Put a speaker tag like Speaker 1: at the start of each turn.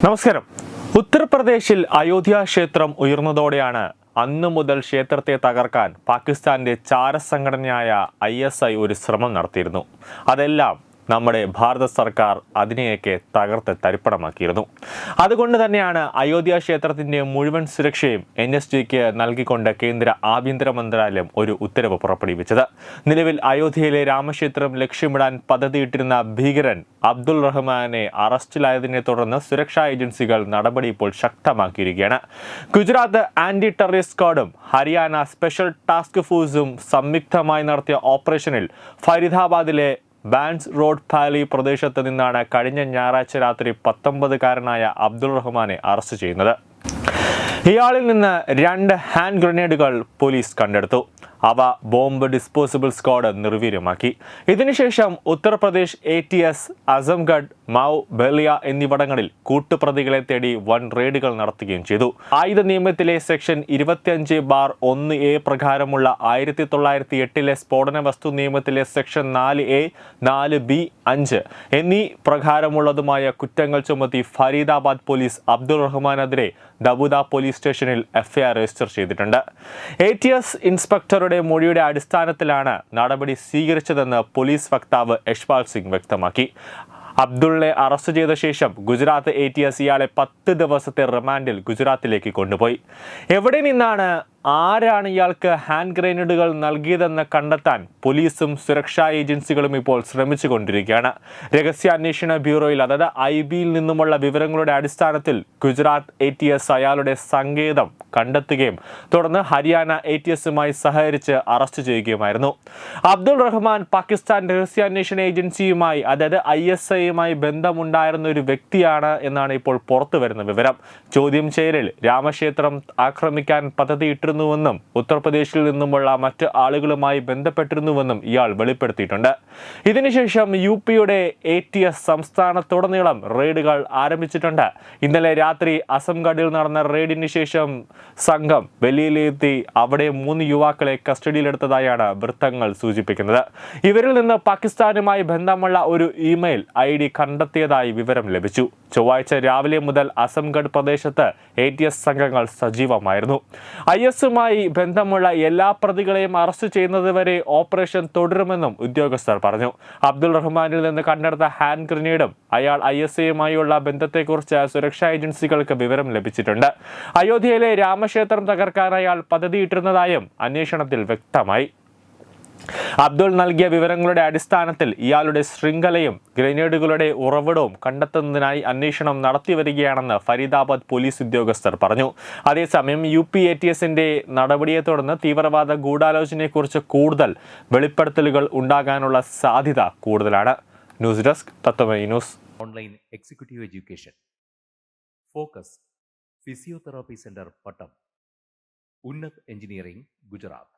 Speaker 1: നമസ്കാരം. ഉത്തർപ്രദേശിൽ അയോധ്യ ക്ഷേത്രം ഉയർന്നതോടെയാണ് അന്നു മുതൽ ക്ഷേത്രത്തെ തകർക്കാൻ പാകിസ്ഥാന്റെ ചാരസംഘടനയായ ഐ എസ് ഐ ഒരു ശ്രമം നടത്തിയിരുന്നു. അതെല്ലാം നമ്മുടെ ഭാരത സർക്കാർ അതിനെയൊക്കെ തകർത്ത് തരിപ്പണമാക്കിയിരുന്നു. അതുകൊണ്ട് തന്നെയാണ് അയോധ്യ ക്ഷേത്രത്തിന്റെ മുഴുവൻ സുരക്ഷയും എൻ എസ് ജിക്ക് നൽകിക്കൊണ്ട് കേന്ദ്ര ആഭ്യന്തര മന്ത്രാലയം ഒരു ഉത്തരവ് പുറപ്പെടുവിച്ചത്. നിലവിൽ അയോധ്യയിലെ രാമക്ഷേത്രം ലക്ഷ്യമിടാൻ പദ്ധതിയിട്ടിരുന്ന ഭീകരൻ അബ്ദുൾ റഹ്മാനെ അറസ്റ്റിലായതിനെ തുടർന്ന് സുരക്ഷാ ഏജൻസികൾ നടപടി ഇപ്പോൾ ശക്തമാക്കിയിരിക്കുകയാണ്. ഗുജറാത്ത് ആന്റി ടെററിസ്റ്റ് സ്ക്വാഡും ഹരിയാന സ്പെഷ്യൽ ടാസ്ക് ഫോഴ്സും സംയുക്തമായി നടത്തിയ ഓപ്പറേഷനിൽ ഫരീദാബാദിലെ ബാൻസ് റോഡ് പാലി പ്രദേശത്ത് നിന്നാണ് കഴിഞ്ഞ ഞായറാഴ്ച രാത്രി പത്തൊമ്പതുകാരനായ അബ്ദുൾ റഹ്മാനെ അറസ്റ്റ് ചെയ്യുന്നത്. ഇയാളിൽ നിന്ന് രണ്ട് ഹാൻഡ് ഗ്രനേഡുകൾ പോലീസ് കണ്ടെടുത്തു. അവ ബോംബ് ഡിസ്പോസിബിൾ സ്ക്വാഡ് നിർവീര്യമാക്കി. ഇതിനുശേഷം Uttar Pradesh A T S Azamgarh Mau Ballia എന്നിവിടങ്ങളിൽ കൂട്ടുപ്രതികളെ തേടി വൺ റെയ്ഡുകൾ നടത്തുകയും ചെയ്തു. ആയുധ നിയമത്തിലെ സെക്ഷൻ ഇരുപത്തിയഞ്ച് ബാർ ഒന്ന് എ പ്രകാരമുള്ള ആയിരത്തി തൊള്ളായിരത്തി എട്ടിലെ സ്ഫോടന വസ്തു നിയമത്തിലെ സെക്ഷൻ നാല് എ നാല് ബി അഞ്ച് എന്നീ പ്രകാരമുള്ളതുമായ കുറ്റങ്ങൾ ചുമത്തി ഫരീദാബാദ് പോലീസ് അബ്ദുൾ റഹ്മാനെതിരെ ദബുദ പോലീസ് സ്റ്റേഷനിൽ എഫ്ഐആർ രജിസ്റ്റർ ചെയ്തിട്ടുണ്ട്. എ ടി എസ് ഇൻസ്പെക്ടറുടെ മൊഴിയുടെ അടിസ്ഥാനത്തിലാണ് നടപടി സ്വീകരിച്ചതെന്ന് പോലീസ് വക്താവ് യശ്പാൽ സിംഗ് വ്യക്തമാക്കി. അബ്ദുള്ളെ അറസ്റ്റ് ചെയ്ത ശേഷം ഗുജറാത്ത് എ ടി എസ് ഇയാളെ പത്ത് ദിവസത്തെ റിമാൻഡിൽ ഗുജറാത്തിലേക്ക് കൊണ്ടുപോയി. എവിടെ നിന്നാണ് ആരാണ് ഇയാൾക്ക് ഹാൻഡ് ഗ്രനേഡുകൾ നൽകിയതെന്ന് കണ്ടെത്താൻ പോലീസും സുരക്ഷാ ഏജൻസികളും ഇപ്പോൾ ശ്രമിച്ചുകൊണ്ടിരിക്കുകയാണ്. രഹസ്യാന്വേഷണ ബ്യൂറോയിൽ അതായത് ഐ ബിയിൽ നിന്നുമുള്ള വിവരങ്ങളുടെ അടിസ്ഥാനത്തിൽ ഗുജറാത്ത് എ ടി എസ് അയാളുടെ സങ്കേതം കണ്ടെത്തുകയും തുടർന്ന് ഹരിയാന എ ടി എസുമായി സഹകരിച്ച് അറസ്റ്റ് ചെയ്യുകയുമായിരുന്നു. അബ്ദുൾ റഹ്മാൻ പാകിസ്ഥാൻ രഹസ്യാന്വേഷണ ഏജൻസിയുമായി അതായത് ഐ എസ് ഐയുമായി ബന്ധമുണ്ടായിരുന്ന ഒരു വ്യക്തിയാണ് എന്നാണ് ഇപ്പോൾ പുറത്തു വരുന്ന വിവരം. ചോദ്യം ചെയ്യലിൽ രാമക്ഷേത്രം ആക്രമിക്കാൻ പദ്ധതിയിട്ടിരുന്നുവെന്നും ഉത്തർപ്രദേശിൽ നിന്നുമുള്ള മറ്റ് ആളുകളുമായി ബന്ധപ്പെട്ടിരുന്നുവെന്നും ഇയാൾ വെളിപ്പെടുത്തിയിട്ടുണ്ട്. ഇതിനുശേഷം യു പിയുടെ എ ടി എസ് സംസ്ഥാനത്തുടനീളം റെയ്ഡുകൾ ആരംഭിച്ചിട്ടുണ്ട്. ഇന്നലെ രാത്രി അസംഗഡിൽ നടന്ന റെയ്ഡിന് ശേഷം സംഘം വെളിയിലെത്തി അവിടെ മൂന്ന് യുവാക്കളെ കസ്റ്റഡിയിലെടുത്തതായാണ് വൃത്തങ്ങൾ സൂചിപ്പിക്കുന്നത്. ഇവരിൽ നിന്ന് പാകിസ്ഥാനുമായി ബന്ധമുള്ള ഒരു ഇമെയിൽ ഐ കണ്ടെത്തിയതായി വിവരം ലഭിച്ചു. ചൊവ്വാഴ്ച രാവിലെ മുതൽ അസംഗഡ് പ്രദേശത്ത് എ ടി എസ് സംഘങ്ങൾ സജീവമായിരുന്നു. ഐ എസുമായി ബന്ധമുള്ള എല്ലാ പ്രതികളെയും അറസ്റ്റ് ചെയ്യുന്നതുവരെ ഓപ്പറേഷൻ തുടരുമെന്നും ഉദ്യോഗസ്ഥർ പറഞ്ഞു. അബ്ദുൾ റഹ്മാനിൽ നിന്ന് കണ്ടെടുത്ത ഹാൻഡ് ഗ്രനേഡും അയാൾ ഐ എസ് എയുമായുള്ള ബന്ധത്തെക്കുറിച്ച് സുരക്ഷാ ഏജൻസികൾക്ക് വിവരം ലഭിച്ചിട്ടുണ്ട്. അയോധ്യയിലെ രാമക്ഷേത്രം തകർക്കാൻ അയാൾ പദ്ധതിയിട്ടിരുന്നതായും അന്വേഷണത്തിൽ വ്യക്തമായി. അബ്ദുൾ നൽകിയ വിവരങ്ങളുടെ അടിസ്ഥാനത്തിൽ ഇയാളുടെ ശൃംഖലയും ഗ്രനേഡുകളുടെ ഉറവിടവും കണ്ടെത്തുന്നതിനായി അന്വേഷണം നടത്തി വരികയാണെന്ന് ഫരീദാബാദ് പോലീസ് ഉദ്യോഗസ്ഥർ പറഞ്ഞു. അതേസമയം യു പി എ ടി എസിന്റെ നടപടിയെ തുടർന്ന് തീവ്രവാദ ഗൂഢാലോചനയെക്കുറിച്ച് കൂടുതൽ വെളിപ്പെടുത്തലുകൾ ഉണ്ടാകാനുള്ള സാധ്യത കൂടുതലാണ്. News desk Tatwamayi news.
Speaker 2: Online executive education. Focus physiotherapy centre Pattom. Unnat engineering Gujarat.